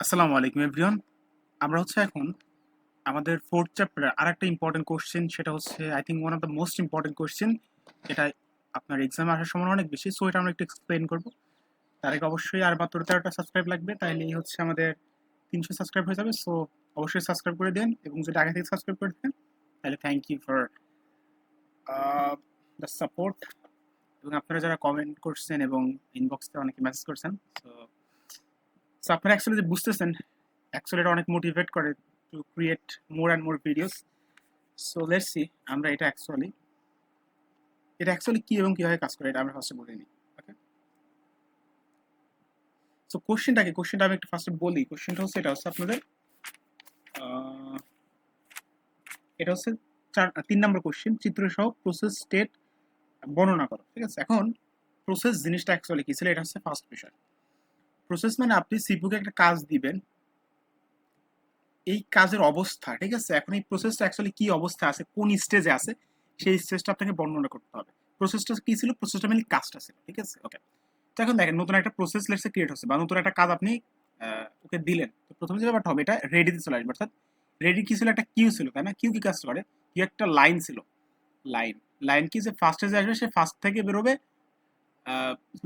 আসসালামু আলাইকুম এভরিওয়ান আমরা হচ্ছে এখন আমাদের ফোর্থ চ্যাপ্টারের আর একটা ইম্পর্টেন্ট কোশ্চেন সেটা হচ্ছে I think one of the most important question এটা আপনার এক্সামে আসার সময় অনেক বেশি সো এটা আমরা একটু এক্সপ্লেন করব। তার আগে অবশ্যই আর মাত্র তেরোটা সাবস্ক্রাইব লাগবে তাহলে এই হচ্ছে আমাদের তিনশো সাবস্ক্রাইব হয়ে যাবে সো অবশ্যই সাবস্ক্রাইব করে দেন, এবং যদি আগে থেকে সাবস্ক্রাইব করে দেন তাহলে thank you for the support এবং আপনারা যারা কমেন্ট করছেন এবং ইনবক্সে অনেকে মেসেজ করছেন সো সো আপনারা অ্যাকচুয়ালি যে বুঝতেছেন অ্যাকচুয়ালি এটা অনেক মোটিভেট করে to create more and more videos so let's see আমরা এটা অ্যাকচুয়ালি এটা অ্যাকচুয়ালি কি এবং কীভাবে কাজ করে, এটা আমরা ফার্স্টে বলে নিই ওকে সো কোশ্চেনটা কি? কোশ্চেনটা আমি একটু ফার্স্টে বলি। কোশ্চেনটা হচ্ছে, এটা হচ্ছে আপনাদের এটা হচ্ছে চার, তিন নম্বর কোশ্চেন চিত্র সহ প্রসেস স্টেট বর্ণনা করো, ঠিক আছে? এখন প্রসেস জিনিসটা অ্যাকচুয়ালি কি? ছিল এটা হচ্ছে ফার্স্ট বিষয়। প্রসেস মানে আপনি সিপুকে একটা কাজ দিবেন। এই কাজের অবস্থা, ঠিক আছে? এখন এই প্রসেসটা অ্যাকচুয়ালি কি অবস্থা আছে? কোন স্টেজে আছে? সেই স্টেজটা আপনাকে বর্ণনা করতে হবে। প্রসেসটা কি ছিল? প্রসেসটা মেনলি কাজটা ছিল, ঠিক আছে? ওকে তো এখন দেখেন, নতুন একটা প্রসেস লেটসে ক্রিয়েট হচ্ছে বা নতুন একটা কাজ আপনি ওকে দিলেন। তো প্রথমে যে ব্যাপারটা হবে, এটা রেডিতে চলে আসবে, অর্থাৎ রেডি কি ছিল? একটা কিউ ছিল, তাই না? কিউ কি কাজ করে? কি একটা লাইন ছিল। লাইন লাইন কি যে ফার্স্টে যে আসবে, সে ফার্স্ট থেকে বেরোবে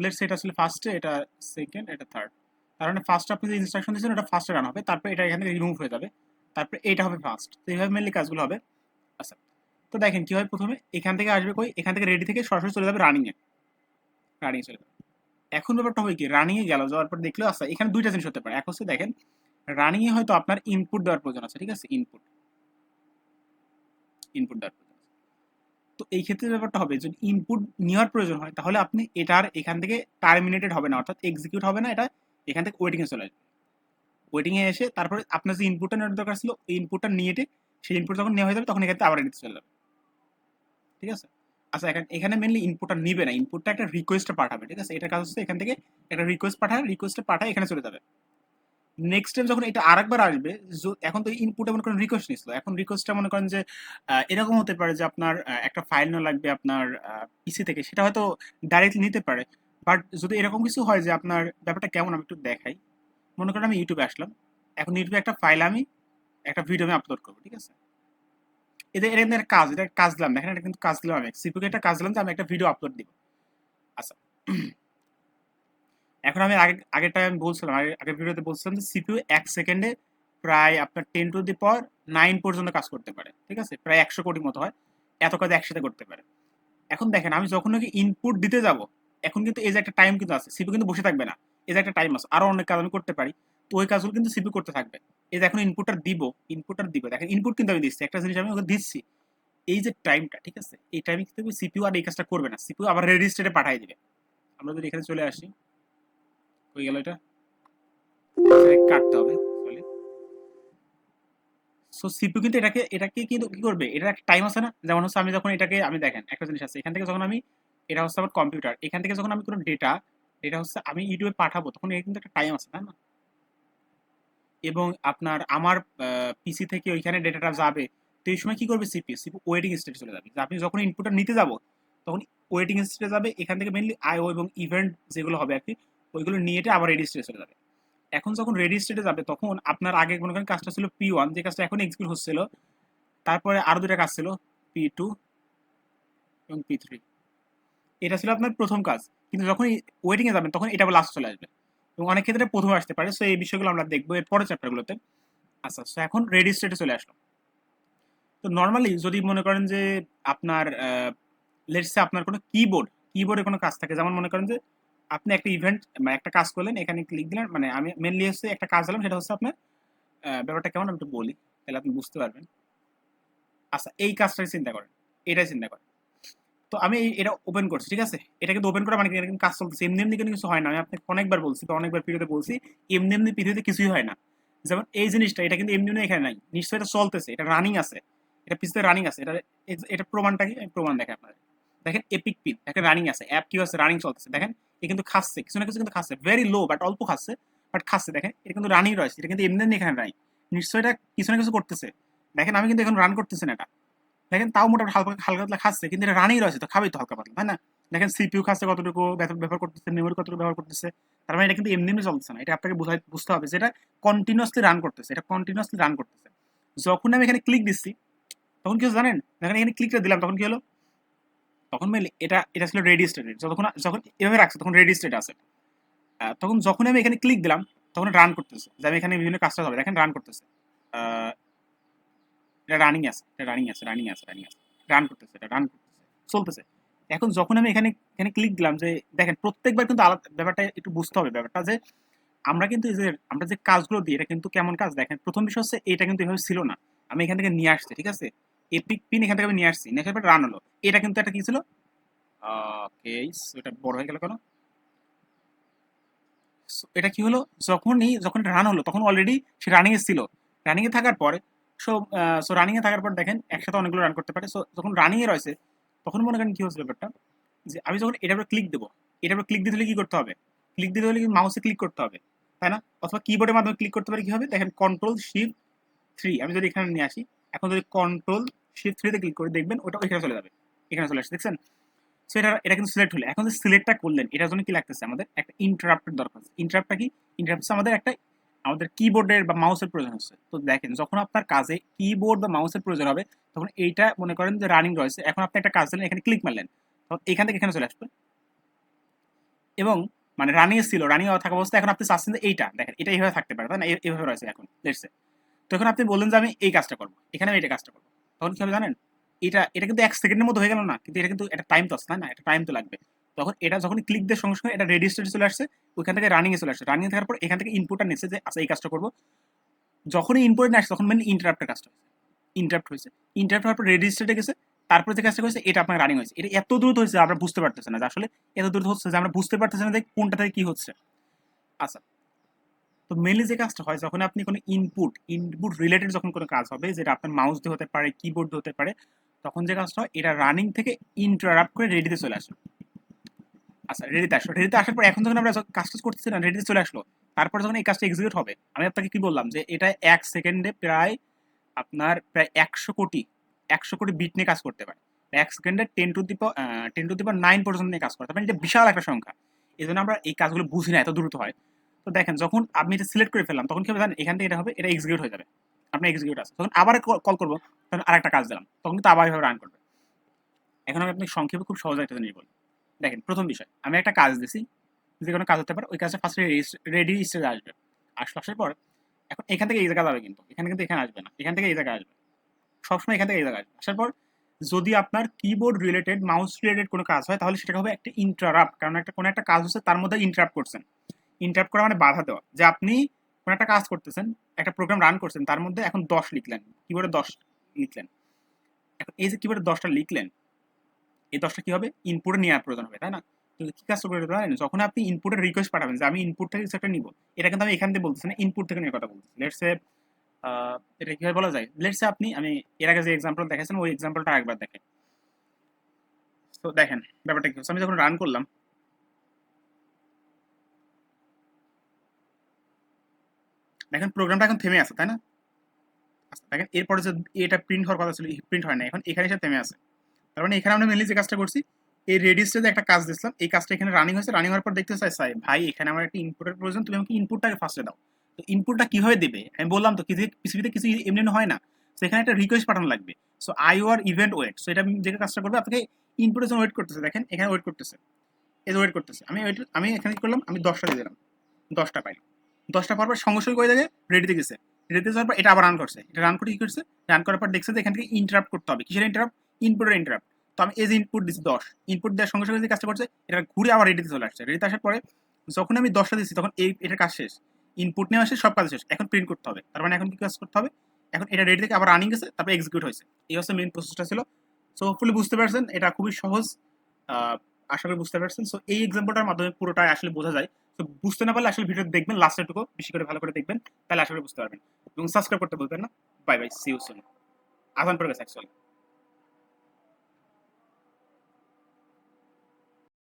লেটস এটা আসলে ফার্স্টে এটা সেকেন্ড এটা থার্ড মানে ফার্স্ট আপনি যে ইনস্ট্রাকশন দিয়েছেন, ওটা ফার্স্টে রান হবে। তারপরে এটা এখান থেকে রিমুভ হয়ে যাবে। তারপরে এটা হবে ফার্স্ট তো এইভাবে মেনলি কাজগুলো হবে। আচ্ছা তো দেখেন কি হয় প্রথমে এখান থেকে আসবে কই? এখান থেকে রেডি থেকে সরাসরি চলে যাবে রানিংয়ে এ। রানিং চলে যাবে। এখন ব্যাপারটা হবে কি? রানিংয়ে গেল, যাওয়ার পর দেখলেও আচ্ছা এখানে দুইটা জিনিস হতে পারে। এক হচ্ছে দেখেন রানিংয়ে হয়তো আপনার ইনপুট দেওয়ার প্রয়োজন আছে, ঠিক আছে? ইনপুট ইনপুট দেওয়ার তো এই ক্ষেত্রে ব্যাপারটা হবে যদি ইনপুট নেওয়ার প্রয়োজন হয়, তাহলে আপনি এটার এখান থেকে টার্মিনেটেড হবে না, অর্থাৎ এক্সিকিউট হবে না, এটা এখান থেকে ওয়েটিং এ চলে আসবে। ওয়েটিং এ এসে তারপরে আপনার যে ইনপুটটা নেওয়ার দরকার ছিল, ওই ইনপুটটা নিয়ে সেই ইনপুট যখন নেওয়া হয়ে যাবে, তখন এখান থেকে আবার এডিট চলে যাবে। ঠিক আছে? আচ্ছা এখানে এখানে মেনলি ইনপুটটা নিবে না ইনপুটটা একটা রিকোয়েস্টে পাঠাবে, ঠিক আছে? এটার কাজ হচ্ছে এখান থেকে একটা রিকোয়েস্ট পাঠায় রিকোয়েস্টে পাঠায়, এখানে চলে যাবে। নেক্সট টাইম যখন এটা আরেকবার আসবে এখন তো ইনপুটে মনে করেন রিকোয়েস্ট নিছিল। এখন রিকোয়েস্টটা মনে করেন যে এরকম হতে পারে যে আপনার একটা ফাইল নেওয়া লাগবে আপনার পিসি থেকে। সেটা হয়তো ডাইরেক্টলি নিতে পারে। বাট যদি এরকম কিছু হয় যে আপনার ব্যাপারটা কেমন আমি একটু দেখাই। মনে করেন আমি ইউটিউবে আসলাম। এখন ইউটিউবে একটা ফাইল আমি, একটা ভিডিও আমি আপলোড করব, ঠিক আছে? এদের এর এদের কাজ, এটা কাজ দিলাম। দেখেন এটা কিন্তু কাজ দিলাম আমি। সিপিকে একটা কাজ দিলাম যে আমি একটা ভিডিও আপলোড দিব। আচ্ছা। এখন আমি আগে আগের টাইম বলছিলাম, আগে, আগের ভিডিওতে বলছিলাম যে সিপিইউ এক সেকেন্ডে প্রায় আপনার ten to the power nine পর্যন্ত কাজ করতে পারে, ঠিক আছে? প্রায় একশো কোটি মতো হয়, এত কাজ একসাথে করতে পারে। এখন দেখেন, আমি যখন নাকি ইনপুট দিতে যাব, এখন কিন্তু এই যে একটা টাইম কিন্তু আছে সিপি কিন্তু বসে থাকবে না, এই যে একটা টাইম আছে, আরও অনেক কাজ আমি করতে পারি, তো ওই কাজগুলো কিন্তু সিপি করতে থাকবে। এই যে এখন ইনপুটটা দিব ইনপুটটা দিব, দেখেন ইনপুট কিন্তু আমি দিচ্ছি, একটা জিনিস আমি ওকে দিচ্ছি, এই যে টাইমটা ঠিক আছে? এই টাইমে কিন্তু সিপিউ আর এই কাজটা করবে না সিপিইউ আবার রেডি স্টেটে পাঠিয়ে দিবে। আমরা যদি এখানে চলে আসি হয়ে গেল এটা। কাটতে হবে সো সিপিইউ কিন্তু এটাকে এটাকে কিন্তু কি করবে? এটা একটা টাইম আছে না? যেমন হচ্ছে আমি যখন এটাকে আমি দেখেন, একটা জিনিস আছে। এখান থেকে যখন আমি, এটা হচ্ছে আমার কম্পিউটার এখান থেকে যখন আমি কোনো ডেটা হচ্ছে আমি ইউটিউবে পাঠাবো, তখন এর কিন্তু একটা টাইম আছে, তাই না? এবং আপনার, আমার পিসি থেকে ওইখানে ডেটাটা যাবে। তো এই সময় কি করবে সিপিইউ সিপিইউ ওয়েটিং স্টেটে চলে যাবে। আপনি যখন ইনপুটটা নিতে যাব, তখন ওয়েটিং স্টেটে যাবে। এখান থেকে মেনলি আইও এবং ইভেন্ট যেগুলো হবে আর কি ওইগুলো নিয়ে এটে আবার রেডি স্টেটে চলে যাবে। এখন যখন রেডি স্টেটে যাবে, তখন আপনার আগে কোনো কোনো কাজটা ছিল পি ওয়ান যে কাজটা এখন এক্সিকিউট হচ্ছিল, তারপরে আরও দুটা কাজ ছিল পি টু এবং পি থ্রি এটা ছিল আপনার প্রথম কাজ। কিন্তু যখন ওয়েটিং এ যাবেন, তখন এটা লাস্ট চলে আসবে। এবং অনেক ক্ষেত্রে প্রথমে আসতে পারে সো এই বিষয়গুলো আমরা দেখব এর পরের চ্যাপ্টারগুলোতে আচ্ছা সো এখন রেডি স্টেটে চলে আসলো তো নর্মালি যদি মনে করেন যে আপনার লেটসে আপনার কোনো কিবোর্ড কিবোর্ডে কোনো কাজ থাকে, যেমন মনে করেন যে আপনি একটা ইভেন্ট মানে একটা কাজ করলেন, এখানে ক্লিক দিলেন মানে আমি মেনলি হচ্ছে একটা কাজ দিলাম সেটা হচ্ছে আপনার ব্যাপারটা কেমন আমি একটু বলি, তাহলে আপনি বুঝতে পারবেন। আচ্ছা এই কাজটাই চিন্তা করেন, এটাই চিন্তা করেন। তো আমি এটা ওপেন করছি, ঠিক আছে? এটা কিন্তু ওপেন করা মানে কিন্তু কাজ চলতেছে, এমনি এমনি কিন্তু কিছু হয় না। আমি আপনাকে অনেকবার বলছি, বা অনেকবার ভিডিওতে বলছি, এমনি এমনি পৃথিবীতে কিছুই হয় না। যেমন এই জিনিসটা, এটা কিন্তু এমনি এমনি এখানে নাই। নিশ্চয়ই এটা চলতেছে, এটা রানিং আছে, এটা পিছনে রানিং আছে, এটা এটা প্রমাণটা কি? প্রমাণ দেখে আপনাদের। দেখেন এপিক পিন দেখেন রানিং আছে অ্যাপ কি আছে রানিং চলতেছে। দেখেন এ কিন্তু খাচ্ছে কিছু না কিছু কিন্তু খাচ্ছে ভেরি লো বাট অল্প খাচ্ছে বাট খাচ্ছে দেখেন এটা কিন্তু রানিং রয়েছে, এটা কিন্তু এমনি এখানে নাই নিশ্চয়ই এটা কিছু না কিছু করতেছে। দেখেন, আমি কিন্তু এখন রান করতেছি না এটা। দেখেন, তাও মোটামুটি হালকা হালকা পাতলা খাচ্ছে কিন্তু এটা রানিং রয়েছে, তো খাবেই তো হালকা পাতলা, তাই না? দেখেন সিপিউ খাচ্ছে কতটুকু ব্যব- ব্যবহার করতেছে মেমোরি কতটুকু ব্যবহার করতেছে, তার মানে এটা কিন্তু এমনি এমনি চলতেছে না। এটা আপনাকে বোঝাই বুঝতে হবে যে এটা কন্টিনিউয়াসলি রান করতেছে, এটা কন্টিনিউয়াসলি রান করতেছে। যখন আমি এখানে ক্লিক দিচ্ছি, তখন কি জানেন? দেখেন, এখানে ক্লিকটা দিলাম, তখন কি হলো? তখন মেলে এটা এটা ছিল রেডি স্টেট যখন যখন এভাবে রাখছে, তখন রেডি স্টেট আছে। তখন যখন আমি এখানে ক্লিক দিলাম, তখন রান করতেছে যে আমি এখানে বিভিন্ন কাজটা হবে। দেখেন রান করতেছে। এটা রানিং আছে, এটা রানিং আছে রানিং আছে রানিং আছে। রান করতেছে, এটা রান করতেছে। চলতেছে। এখন যখন আমি এখানে এখানে ক্লিক দিলাম যে, দেখেন, প্রত্যেকবার কিন্তু আলাদা, ব্যাপারটা একটু বুঝতে হবে ব্যাপারটা যে, আমরা কিন্তু এই যে, আমরা যে কাজগুলো দিই, এটা কিন্তু কেমন কাজ? দেখেন, প্রথম বিষয় হচ্ছে এটা কিন্তু এভাবে ছিল না। আমি এখান থেকে নিয়ে আসছি, ঠিক আছে? এপিক পিন এখান থেকে আমি নিয়ে আসছি। নেক্সট রান হলো। এটা কিন্তু একটা কি ছিল? ওকে এটা বড় হয়ে গেল কেন? এটা কি হলো? যখনই, যখন রান হলো, তখন অলরেডি সে রানিং এ ছিল। রানিং এ থাকার পরে সো সো রানিং এ থাকার পর দেখেন, একসাথে অনেকগুলো রান করতে পারে। সো যখন রানিং এ রয়েছে, তখন মনে করেন কি হচ্ছে ব্যাপারটা? যে আমি যখন এটার উপর ক্লিক দেবো এটার উপর ক্লিক দিতে হলে কি করতে হবে? ক্লিক দিতে হলে কি মাউসে ক্লিক করতে হবে? তাই না? অথবা কিবোর্ডের মাধ্যমে ক্লিক করতে পারে কি হবে? দেখেন কন্ট্রোল শিফট থ্রি আমি যদি এখানে নিয়ে আসি এখন যদি কন্ট্রোল শিফট থ্রিতে ক্লিক করে দেখবেন, ওটা ওইখানে চলে যাবে। এখানে চলে আসছে, দেখছেন? সো এটা এটা কিন্তু সিলেক্ট হলো। এখন যে সিলেক্টটা করলেন, এটার জন্য কি লাগতেছে? আমাদের একটা ইন্টারাপ্টের দরকার ইন্টারাপ্টটা কি? ইন্টারাপ্ট আমাদের একটা, আমাদের কিবোর্ডের বা মাউসের প্রয়োজন হচ্ছে। তো দেখেন, যখন আপনার কাজে কিবোর্ড বা মাউসের প্রয়োজন হবে, তখন এইটা মনে করেন যে রানিং রয়েছে। এখন আপনি একটা কাজ দিলেন, এখানে ক্লিক মারলেন। তখন এখান থেকে এখানে চলে আসবে। এবং মানে রানিং ছিল রানিং থাকা অবস্থা এখন আপনি চাচ্ছেন যে এইটা, দেখেন, এটা এইভাবে থাকতে পারে, তাই না? এইভাবে রয়েছে এখন লেটসে তো এখন আপনি বললেন যে আমি এই কাজটা করব, এখানে আমি এটা কাজটা করব। তখন কি হবে জানেন? এটা এটা কিন্তু এক সেকেন্ডের মধ্যে হয়ে গেল না, কিন্তু এটা কিন্তু একটা টাইম তো তাই না? একটা টাইম তো লাগবে। তখন এটা যখন ক্লিক দিয়ে সঙ্গে সঙ্গে এটা রেডি স্টেটে চলে আসছে, ওইখান থেকে রানিং এ চলে আসছে। রানিং থাকার পর এখান থেকে ইনপুটটা নিচ্ছে যে আচ্ছা এই কাজটা করব। যখনই ইনপুট নিয়ে আসছে তখন মানে ইন্টারাপ্টের কাজটা ইন্টারাপ্ট হয়েছে। ইন্টারাপ্ট হওয়ার পর রেডি স্টেটে গেছে, তারপরে যে কাজটা হয়েছে এটা আপনার রানিং হয়েছে। এটা এত দ্রুত হয়েছে আমরা বুঝতে পারতেছি না যে আসলে এত দ্রুত হচ্ছে যে আমরা বুঝতে পারতেছি না যে কোনটা থেকে কি হচ্ছে। আচ্ছা তো মেনলি যে কাজটা হয়, যখন আপনি কোনো ইনপুট ইনপুট রিলেটেড যখন কোনো কাজ হবে, যেটা আপনার মাউস দিয়ে হতে পারে কিবোর্ড দিয়ে হতে পারে, তখন যে কাজটা হয়, এটা রানিং থেকে ইন্টারাপ্ট করে রেডিতে চলে আসে আচ্ছা রেডিতে আসলো। রেডিতে আসার পর এখন যখন আমরা কাজটা করতেছি না রেডিতে চলে আসলো, তারপর যখন এই কাজটা এক্সিকিউট হবে, আমি আপনাকে কি বললাম যে, এটা এক সেকেন্ডে প্রায় আপনার প্রায় একশো কোটি একশো কোটি বিট নিয়ে কাজ করতে পারে। এক সেকেন্ডে ten to the ten to the nine পর্যন্ত নিয়ে কাজ করতে তার মানে এটা বিশাল একটা সংখ্যা। এই জন্য আমরা এই কাজগুলো বুঝি না, এত দ্রুত হয়। তো দেখেন, যখন আমি এটা সিলেক্ট করে ফেললাম, তখন কি হবে জানেন? এখান থেকে এটা হবে, এটা এক্সিকিউট হয়ে যাবে। আপনার এক্সিকিউট আছে। তখন আবার কল করব, তখন আরেকটা কাজ দিলাম, তখন কিন্তু আবার এভাবে রান করবে। এখন আমি আপনি সংক্ষেপে খুব সহজে একটা জিনিস বলি। দেখেন, প্রথম বিষয়, আমি একটা কাজ দিছি, যে কোনো কাজ হতে পারে, ওই কাজটা ফার্স্টে রেডি স্টেজে আসবে। আসলে আসার পর, এখন এখান থেকে এই জায়গা যাবে কিন্তু, এখানে কিন্তু এখানে আসবে না, এখান থেকে এই জায়গায় আসবে। সবসময় এখান থেকে এই জায়গায় আসবে। আসার পর, যদি আপনার কিবোর্ড রিলেটেড মাউস রিলেটেড কোনো কাজ হয়, তাহলে সেটা হবে একটা ইন্টারাপ্ট কারণ একটা, কোনো একটা কাজ হচ্ছে তার মধ্যে ইন্টারাপ্ট করছেন। ইন্টারাপ্ট করা মানে বাধা দেওয়া। যে আপনি কোনো একটা কাজ করতেছেন, একটা প্রোগ্রাম রান করছেন, তার মধ্যে এখন দশ লিখলেন। কিবোর্ডে দশ লিখলেন। এখন এই যে কিবোর্ডে দশটা লিখলেন, এই দশটা কি হবে? ইনপুটে নেওয়ার প্রয়োজন হবে, তাই না? তো কি কাজটা করে জানেন যখন আপনি ইনপুটের রিকোয়েস্ট পাঠাবেন যে আমি ইনপুট থেকে কিছু একটা নিব, এটা কিন্তু আমি এখান থেকে বলতেছি না ইনপুট থেকে নিয়ে কথা বলতেছি। লেটস সে এটা কীভাবে বলা যায়? লেটস সে আপনি, আমি এর আগে যে এক্সাম্পল দেখেছেন ওই এক্সাম্পলটা একবার দেখেন। তো দেখেন, ব্যাপারটা কি হচ্ছে? আমি যখন রান করলাম দেখেন প্রোগ্রামটা এখন থেমে আছে তাই না? আচ্ছা, দেখেন এরপরে যে এটা প্রিন্ট হওয়ার কথা ছিল প্রিন্ট হয় না এখন এখানে এসে থেমে আছে। তার মানে এখানে আমরা মেনলি যে কাজটা করছি এই রেডিস্টারে একটা কাজ দিছিলাম এই কাজটা এখানে রানিং হয়েছে রানিং হওয়ার পর দেখতে চাই সাই ভাই এখানে আমার একটা ইনপুটের প্রয়োজন তুমি আমাকে ইনপুটটাকে ফার্স্টে দাও। তো ইনপুটটা কীভাবে দেবে? আমি বললাম তো কিছু পৃথিবীতে কিছু এমনি হয় না সেখানে একটা রিকোয়েস্ট পাঠানো লাগবে। So I war event wait so এটা যে কাজটা করবে আপনাকে ইনপুটের জন্য ওয়েট করতেছে দেখেন এখানে ওয়েট করতেছে এই ওয়েট করতেছে। আমি ওয়েট আমি এখানে কি করলাম আমি দশটা দিয়ে দিলাম দশটা পাইলাম। দশটা পর সঙ্গে সঙ্গে ওই জায়গায় রেডিতে গেছে। রেডিতে যাওয়ার পর এটা আবার রান করছে। এটা রান করে কি করছে? রান করার পর দেখছে যে এখান থেকে ইন্টারাপ্ট করতে হবে। কিসের ইন্টারাপ্ট ইনপুটের ইন্টারাপ্ট তো আমি যে ইনপুট দিচ্ছি দশ। ইনপুট দেওয়ার সঙ্গে সঙ্গে যে কাজটা করছে, এটা ঘুরে আবার রেডিতে চলে আসছে। রেডিতে আসার পরে যখন আমি দশটা দিচ্ছি তখন এই এটার কাজ শেষ। ইনপুট নেওয়া শেষ, সব কাজ শেষ। এখন প্রিন্ট করতে হবে। তার মানে এখন কি কাজ করতে হবে? এখন এটা রেডি থেকে আবার রানিং গেছে, তারপরে এক্সিকিউট হয়েছে। এই হচ্ছে মেইন প্রসেসটা ছিল। সো হোপফুলি বুঝতে পারছেন, এটা খুবই সহজ। আশা করি বুঝতে পারছেন। সো এই এক্সাম্পলটার মাধ্যমে পুরোটাই আসলে বোঝা যায়। তো বুঝতে না পারলে আসলে ভিডিও দেখবেন লাস্টের টুকু বেশি করে ভালো করে দেখবেন, তাহলে আসলে বুঝতে পারবেন। এবং সাবস্ক্রাইব করতে বলবেন না। Bye bye see you soon আজান প্রোগ্রেস অ্যাকচুয়ালি